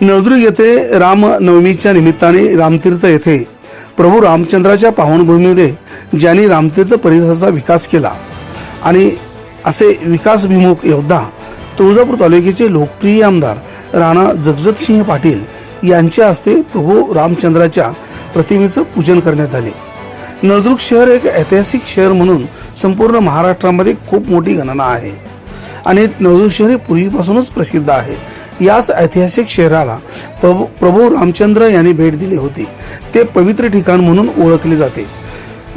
नळदुर्ग येथे रामनवमीच्या निमित्ताने रामतीर्थ येथे प्रभू रामचंद्राच्या पावनभूमीमध्ये ज्यांनी रामतीर्थ परिसराचा विकास केला आणि असे विकासभिमुख योद्धा तुळजापूर तालुक्याचे लोकप्रिय आमदार राणा जगजतसिंह पाटील यांच्या हस्ते प्रभू रामचंद्राच्या प्रतिमेचं पूजन करण्यात आले. नळदुर्ग शहर एक ऐतिहासिक शहर म्हणून संपूर्ण महाराष्ट्रामध्ये खूप मोठी गणना आहे. आणि नळदुर्ग शहर हे पूर्वीपासूनच प्रसिद्ध आहे. याच ऐतिहासिक शहराला प्रभू प्रभू रामचंद्र यांनी भेट दिली होती. ते पवित्र ठिकाण म्हणून ओळखले जाते.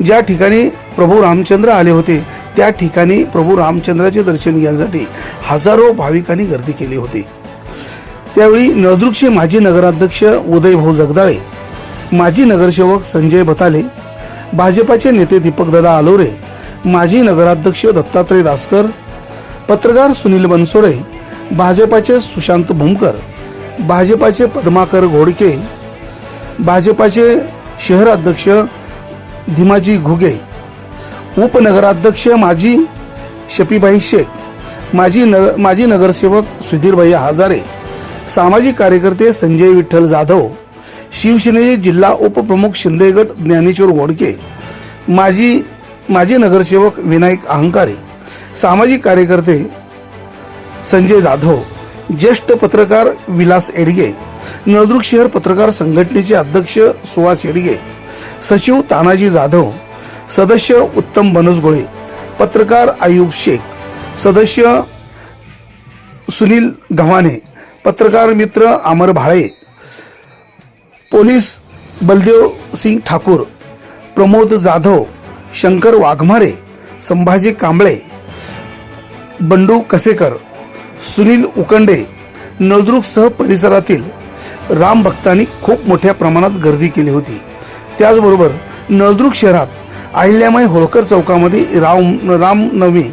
ज्या ठिकाणी प्रभू रामचंद्र आले होते त्या ठिकाणी प्रभू रामचंद्राचे दर्शन घेण्यासाठी हजारो भाविकांनी गर्दी केली होती. त्यावेळी नळदुर्गचे माजी नगराध्यक्ष उदयभाऊ जगदाळे माजी नगरसेवक संजय बताले भाजपाचे नेते दीपकदादा आलोरे माजी नगराध्यक्ष दत्तात्रय दासकर पत्रकार सुनील बनसोडे भाजपाचे सुशांत भूमकर भाजपाचे पद्माकर घोडके भाजपाचे शहराध्यक्ष धीमाजी घुगे उपनगराध्यक्ष माजी शपीबाई शेख माजी नग माजी नगरसेवक सुधीरभाई हजारे सामाजिक कार्यकर्ते संजय विठ्ठल जाधव शिवसेनेचे जिल्हा उपप्रमुख शिंदेगड ज्ञानेश्वर घोडके माजी माजी नगरसेवक विनायक अहंकारे सामाजिक कार्यकर्ते संजय जाधव ज्येष्ठ पत्रकार विलास एडगे नळदुर्ग शहर पत्रकार संघटनेचे अध्यक्ष सुहास एडगे सचिव तानाजी जाधव सदस्य उत्तम बनसगोळे पत्रकार आयुब शेख सदस्य सुनील गव्हाणे पत्रकार मित्र अमर भाळे पोलीस बलदेव सिंग ठाकूर प्रमोद जाधव शंकर वाघमारे संभाजी कांबळे बंडू कसेकर सुनील उकंडे नळदुर्गसह परिसरातील राम भक्तांनी खूप मोठ्या प्रमाणात गर्दी केली होती. त्याचबरोबर नळदुर्ग शहरात अहिल्यामाई होळकर चौकामध्ये राम रामनवमी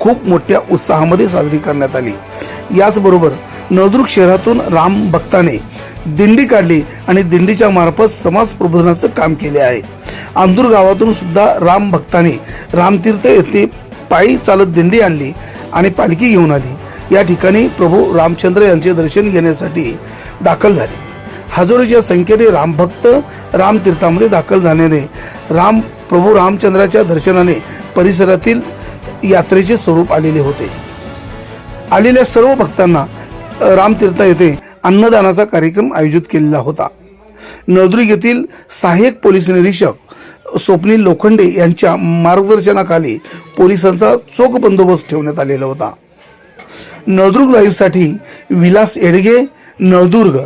खूप मोठ्या उत्साहामध्ये साजरी करण्यात आली. याचबरोबर नळदुर्ग शहरातून राम भक्ताने दिंडी काढली आणि दिंडीच्या मार्फत समाज प्रबोधनाचं काम केले आहे. आंदूर गावातून सुद्धा राम भक्ताने रामतीर्थ येथे पायी चालत दिंडी आणली आणि पालखी घेऊन आली. या ठिकाणी प्रभू रामचंद्र यांचे दर्शन घेण्यासाठी दाखल झाले. हजारोच्या संख्येने रामभक्त रामतीर्थामध्ये दाखल झाल्याने राम प्रभू रामचंद्राच्या दर्शनाने परिसरातील यात्रेचे स्वरूप आलेले होते. आलेल्या सर्व भक्तांना रामतीर्थ येथे अन्नदानाचा कार्यक्रम आयोजित केलेला होता. नळदुर्ग येथील सहाय्यक पोलीस निरीक्षक स्वप्नील लोखंडे यांच्या मार्गदर्शनाखाली पोलिसांचा चोख बंदोबस्त ठेवण्यात आलेला होता. नळदुर्ग लाईव्हसाठी विलास एडगे नळदुर्ग.